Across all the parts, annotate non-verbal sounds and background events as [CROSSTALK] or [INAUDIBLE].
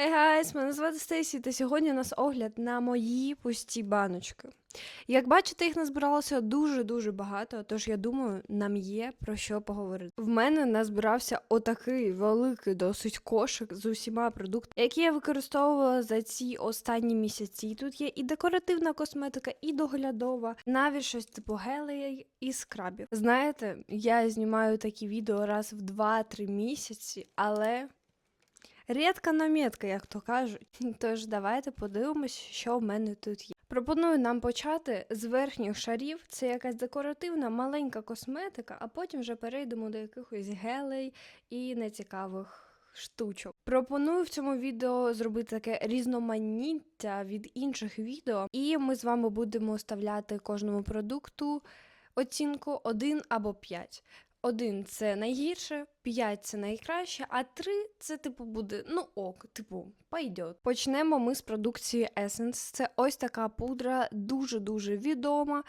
Hey guys, мене звати Стейсі, та сьогодні у нас огляд на мої пусті баночки. Як бачите, їх назбиралося дуже-дуже багато, тож я думаю, нам є про що поговорити. В мене назбирався отакий великий досить кошик з усіма продуктами, які я використовувала за ці останні місяці. Тут є і декоративна косметика, і доглядова, навіть щось типу гелей і скрабів. Знаєте, я знімаю такі відео раз в 2-3 місяці, але Рідка намітка, як то кажуть. [LAUGHS] Тож давайте подивимось, що в мене тут є. Пропоную нам почати з верхніх шарів. Це якась декоративна маленька косметика, а потім вже перейдемо до якихось гелей і нецікавих. Штучок. Пропоную в цьому відео зробити таке різноманіття від інших відео, і ми з вами будемо ставляти кожному продукту оцінку 1 або 5. Один це найгірше, п'ять це найкраще, а три це типу буде ну ок, типу пойдет. Почнемо ми з продукції Essence. Це ось така пудра, дуже-дуже відома.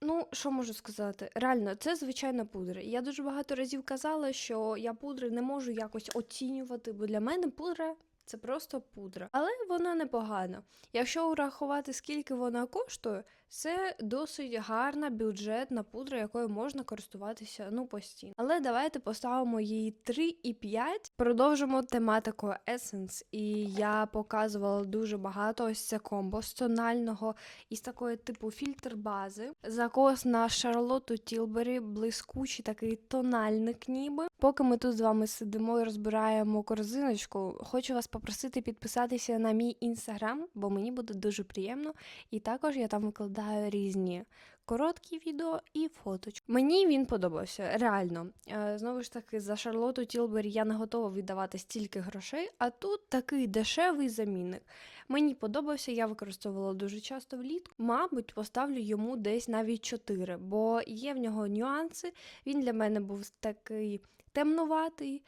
Ну, що можу сказати? Реально, це звичайна пудра. Я дуже багато разів казала, що я пудри не можу якось оцінювати, бо для мене пудра це просто пудра. Але вона непогана. Якщо урахувати, скільки вона коштує, це досить гарна бюджетна пудра, якою можна користуватися ну постійно. Але давайте поставимо її 3 і 5. Продовжимо тематику Essence. І я показувала дуже багато ось це комбо з тонального із такої типу фільтр бази. Закос на Шарлоту Тілбері, блискучий такий тональник ніби. Поки ми тут з вами сидимо і розбираємо корзиночку, хочу вас попросити підписатися на мій інстаграм, бо мені буде дуже приємно. І також я там викладаю різні короткі відео і фоточки. Мені він подобався, реально. Е, Знову ж таки, за Шарлоту Тілбері я не готова віддавати стільки грошей, а тут такий дешевий замінник. Мені подобався, я використовувала дуже часто влітку. Мабуть, поставлю йому десь навіть 4, бо є в нього нюанси. Він для мене був такий темнуватий.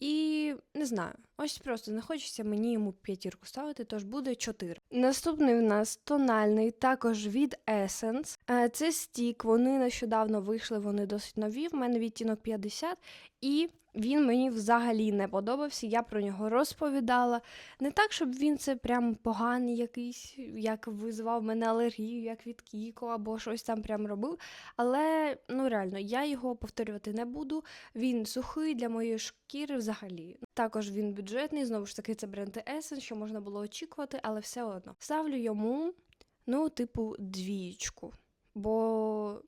І не знаю, ось просто не хочеться мені йому п'ятірку ставити, тож буде 4. Наступний в нас тональний, також від Essence. Е, Це стік, вони нещодавно вийшли, вони досить нові. В мене відтінок 50, і він мені взагалі не подобався. Я про нього розповідала. Не так, щоб він це прям поганий якийсь, як визвав мене алергію, як від Кіко, або щось там прям робив. Але ну реально, я його повторювати не буду. Він сухий для моєї шкіри взагалі. Також він бюджетний, знову ж таки, це бренд Essence, що можна було очікувати, але все одно. Ставлю йому, ну, типу, двічку. Бо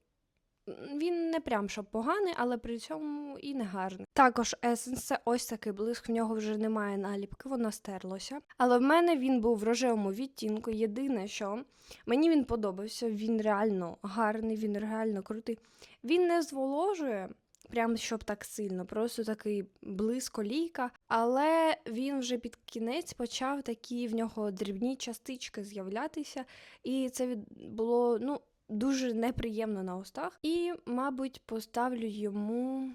він не прям що поганий, але при цьому і не гарний. Також Essence це ось такий блиск, в нього вже немає наліпки, воно стерлося. Але в мене він був в рожевому відтінку. Єдине, що мені він подобався, він реально гарний, він реально крутий. Він не зволожує. Прям щоб так сильно, просто такий близько лійка. Але він вже під кінець почав такі в нього дрібні частички з'являтися, і це від було ну дуже неприємно на устах. І, мабуть, поставлю йому.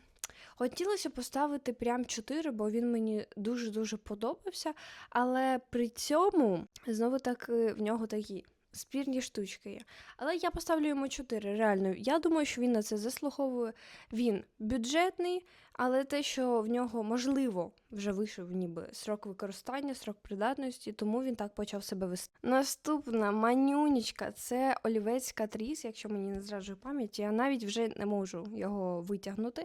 Хотілося поставити прям 4, бо він мені дуже-дуже подобався. Але при цьому знову таки в нього такі спірні штучки є. Але я поставлю йому 4. Реально, я думаю, що він на це заслуговує. Він бюджетний, але те, що в нього можливо вже вийшов ніби срок використання, срок придатності, тому він так почав себе вести. Наступна манюнічка це олівець Катріс, якщо мені не зраджує пам'ять, я навіть вже не можу його витягнути.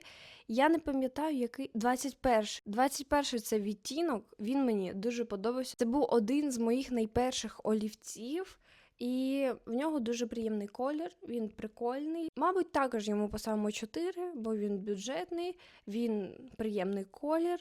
Я не пам'ятаю, який 21 21 це відтінок, він мені дуже подобався. Це був один з моїх найперших олівців. І в нього дуже приємний колір, він прикольний. Мабуть, також йому поставимо 4, бо він бюджетний, він приємний колір.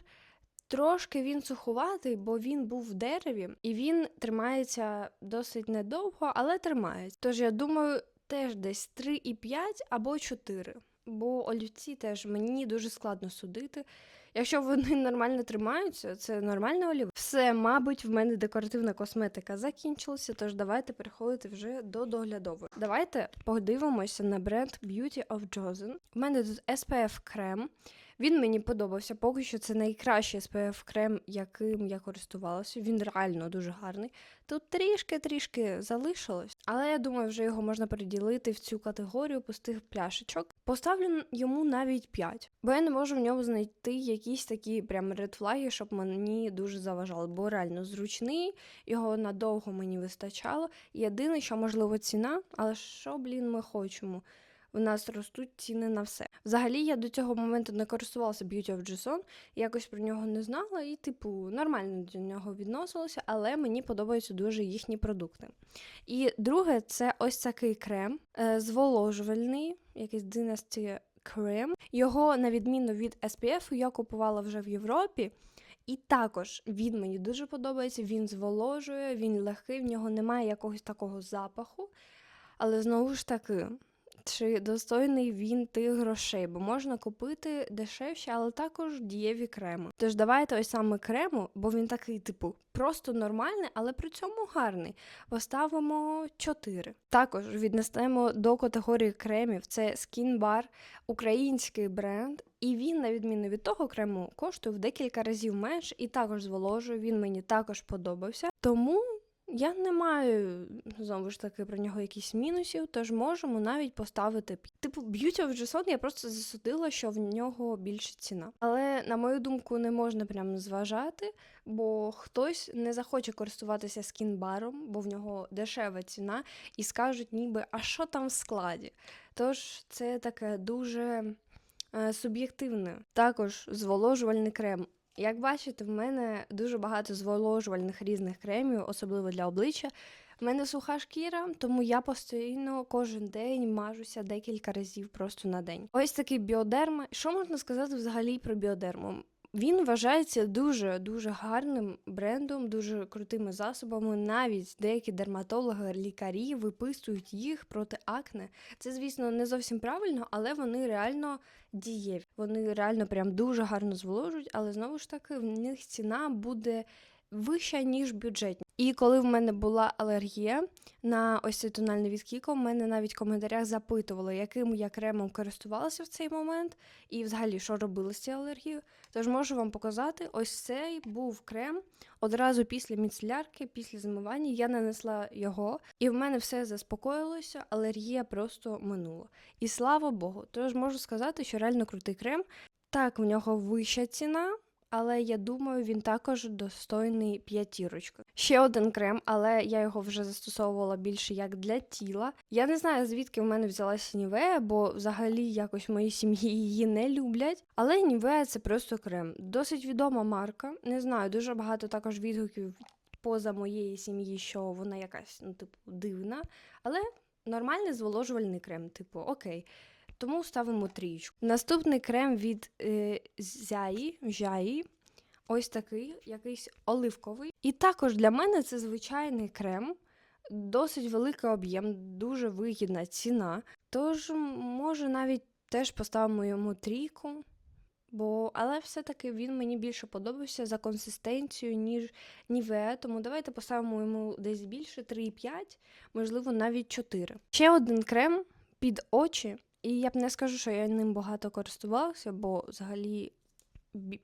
Трошки він сухуватий, бо він був в дереві, і він тримається досить недовго, але тримається. Тож я думаю, теж десь 3,5 або 4. Бо олівці теж мені дуже складно судити. Якщо вони нормально тримаються, це нормальна олівець. Все, мабуть, в мене декоративна косметика закінчилася, тож давайте переходити вже до доглядової. Давайте подивимося на бренд Beauty of Josen. У мене тут SPF крем. Він мені подобався. Поки що це найкращий SPF крем, яким я користувалася. Він реально дуже гарний. Тут трішки-трішки залишилось, але я думаю, вже його можна приділити в цю категорію пустих пляшечок. Поставлю йому навіть 5, бо я не можу в ньому знайти якісь такі прям редфлаги, щоб мені дуже заважали. Бо реально зручний, його надовго мені вистачало. Єдине, що можливо ціна, але що, блін, ми хочемо. В нас ростуть ціни на все. Взагалі, я до цього моменту не користувалася Beauty of Jason, якось про нього не знала і, типу, нормально до нього відносилася, але мені подобаються дуже їхні продукти. І друге, це ось такий крем е, зволожувальний, якийсь Dynasty крем. Його, на відміну від SPF, я купувала вже в Європі. І також він мені дуже подобається, він зволожує, він легкий, в нього немає якогось такого запаху. Але знову ж таки, чи достойний він тих грошей, бо можна купити дешевші, але також дієві креми. Тож давайте ось саме крему, бо він такий, типу, просто нормальний, але при цьому гарний. Поставимо 4. Також віднесемо до категорії кремів. Це Skin Bar, український бренд. І він, на відміну від того крему, коштує в декілька разів менше і також зволожує. Він мені також подобався. Тому я не маю знову ж таки про нього якісь мінусів, тож можемо навіть поставити. Типу, Beauty of Jason я просто засудила, що в нього більше ціна. Але на мою думку, не можна прям зважати, бо хтось не захоче користуватися скінбаром, бо в нього дешева ціна, і скажуть, ніби а що там в складі. Тож це таке дуже е, суб'єктивне. Також зволожувальний крем. Як бачите, в мене дуже багато зволожувальних різних кремів, особливо для обличчя. В мене суха шкіра, тому я постійно кожен день мажуся декілька разів просто на день. Ось такий біодерма. Що можна сказати взагалі про біодерму? Він вважається дуже дуже гарним брендом, дуже крутими засобами. Навіть деякі дерматологи, лікарі виписують їх проти акне. Це, звісно, не зовсім правильно, але вони реально дієві. Вони реально прям дуже гарно зволожують, але знову ж таки в них ціна буде вища, ніж бюджетні. І коли в мене була алергія на ось цей тональний від в мене навіть в коментарях запитували, яким я кремом користувалася в цей момент, і взагалі що робили з цією алергією. Тож можу вам показати, ось цей був крем. Одразу після міцелярки, після змивання я нанесла його, і в мене все заспокоїлося, алергія просто минула. І слава Богу, тож можу сказати, що реально крутий крем. Так, в нього вища ціна але я думаю, він також достойний п'ятірочки. Ще один крем, але я його вже застосовувала більше як для тіла. Я не знаю, звідки в мене взялася Нівея, бо взагалі якось в моїй сім'ї її не люблять. Але Нівея це просто крем. Досить відома марка. Не знаю, дуже багато також відгуків поза моєї сім'ї, що вона якась, ну, типу, дивна. Але нормальний зволожувальний крем, типу, окей. Тому ставимо трієчку. Наступний крем від е, Зяї, Жаї. Ось такий, якийсь оливковий. І також для мене це звичайний крем, досить великий об'єм, дуже вигідна ціна. Тож, може, навіть теж поставимо йому трійку. Бо, але все-таки він мені більше подобався за консистенцією, ніж Нівея. Тому давайте поставимо йому десь більше 3,5, можливо, навіть 4. Ще один крем під очі. І я б не скажу, що я ним багато користувалася, бо взагалі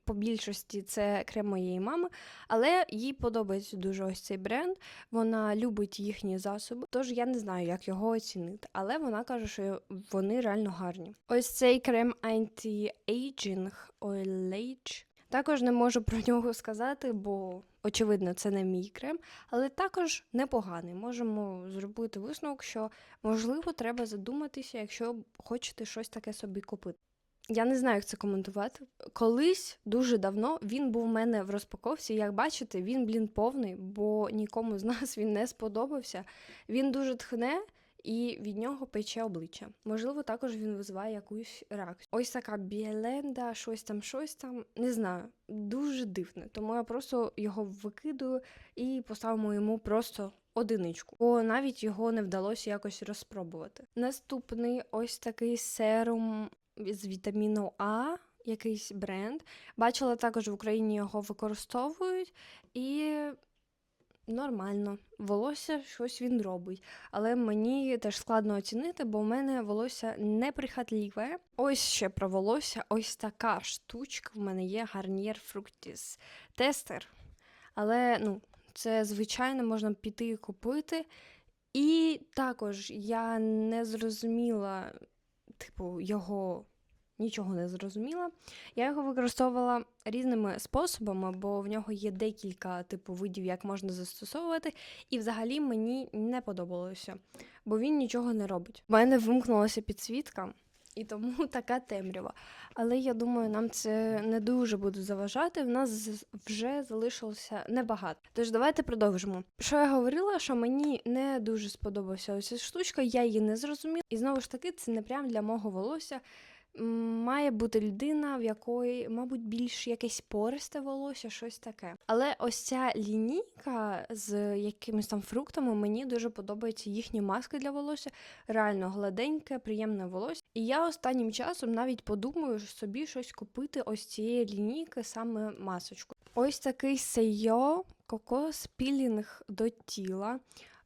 по більшості це крем моєї мами, але їй подобається дуже ось цей бренд. Вона любить їхні засоби, тож я не знаю, як його оцінити. Але вона каже, що вони реально гарні. Ось цей крем Anti-Aging Oil Age. Також не можу про нього сказати, бо, очевидно, це не мій крем, але також непоганий. Можемо зробити висновок, що, можливо, треба задуматися, якщо хочете щось таке собі купити. Я не знаю, як це коментувати. Колись дуже давно він був в мене в розпаковці. Як бачите, він, блін, повний, бо нікому з нас він не сподобався. Він дуже тхне і від нього пече обличчя. Можливо, також він визиває якусь реакцію. Ось така біленда, щось там, щось там. Не знаю, дуже дивне. Тому я просто його викидую і поставимо йому просто одиничку, бо навіть його не вдалося якось розпробувати. Наступний ось такий серум з вітаміну А. Якийсь бренд. Бачила також в Україні його використовують, і нормально. Волосся щось він робить. Але мені теж складно оцінити, бо в мене волосся неприхотливе. Ось ще про волосся, ось така штучка в мене є гарнір Fructis тестер. Але ну, це звичайно можна піти і купити. І також я не зрозуміла, типу, його нічого не зрозуміла. Я його використовувала різними способами, бо в нього є декілька типу видів, як можна застосовувати, і взагалі мені не подобалося, бо він нічого не робить. У мене вимкнулася підсвітка. І тому [LAUGHS] така темрява. Але я думаю, нам це не дуже буде заважати. В нас вже залишилося небагато. Тож давайте продовжимо. Що я говорила, що мені не дуже сподобався ось ця штучка, я її не зрозуміла. І знову ж таки, це не прям для мого волосся. Має бути людина, в якої, мабуть, більш якесь пористе волосся, щось таке. Але ось ця лінійка з якимись там фруктами, мені дуже подобаються їхні маски для волосся. Реально гладеньке, приємне волосся. І я останнім часом навіть подумаю собі щось купити ось цієї лінійки, саме масочку. Ось такий Сейо кокос пілінг до тіла.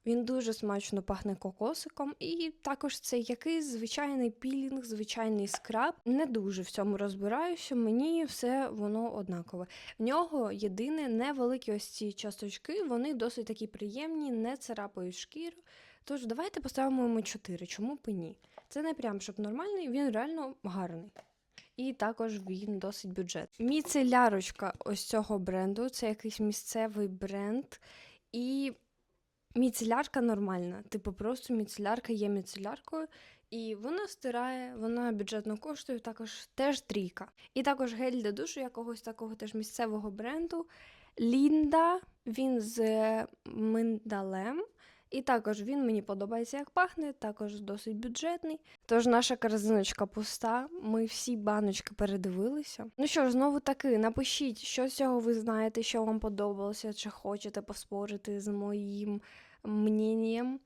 Він дуже смачно пахне кокосиком, і також це якийсь звичайний пілінг, звичайний скраб. Не дуже в цьому розбираюся. Мені все воно однакове. В нього єдине невеликі ось ці часточки, вони досить такі приємні, не царапають шкіру. Тож давайте поставимо йому 4, чому б ні? Це не прям щоб нормальний, він реально гарний. І також він досить бюджетний. Міцелярочка ось цього бренду, це якийсь місцевий бренд. І міцелярка нормальна. Типу, просто міцелярка є міцеляркою. І вона стирає, вона бюджетно коштує, також теж трійка. І також гель для душу якогось такого теж місцевого бренду. Лінда, він з миндалем. І також він мені подобається, як пахне, також досить бюджетний. Тож наша корзиночка пуста. Ми всі баночки передивилися. Ну що ж, знову таки, напишіть, що з цього ви знаєте, що вам подобалося, чи хочете поспорити з моїм мненням.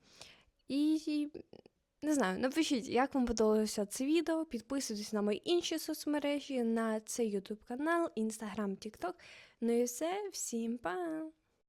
І не знаю, напишіть, як вам подобалося це відео. Підписуйтесь на мої інші соцмережі, на цей YouTube канал, Instagram, TikTok. Ну і все, всім па!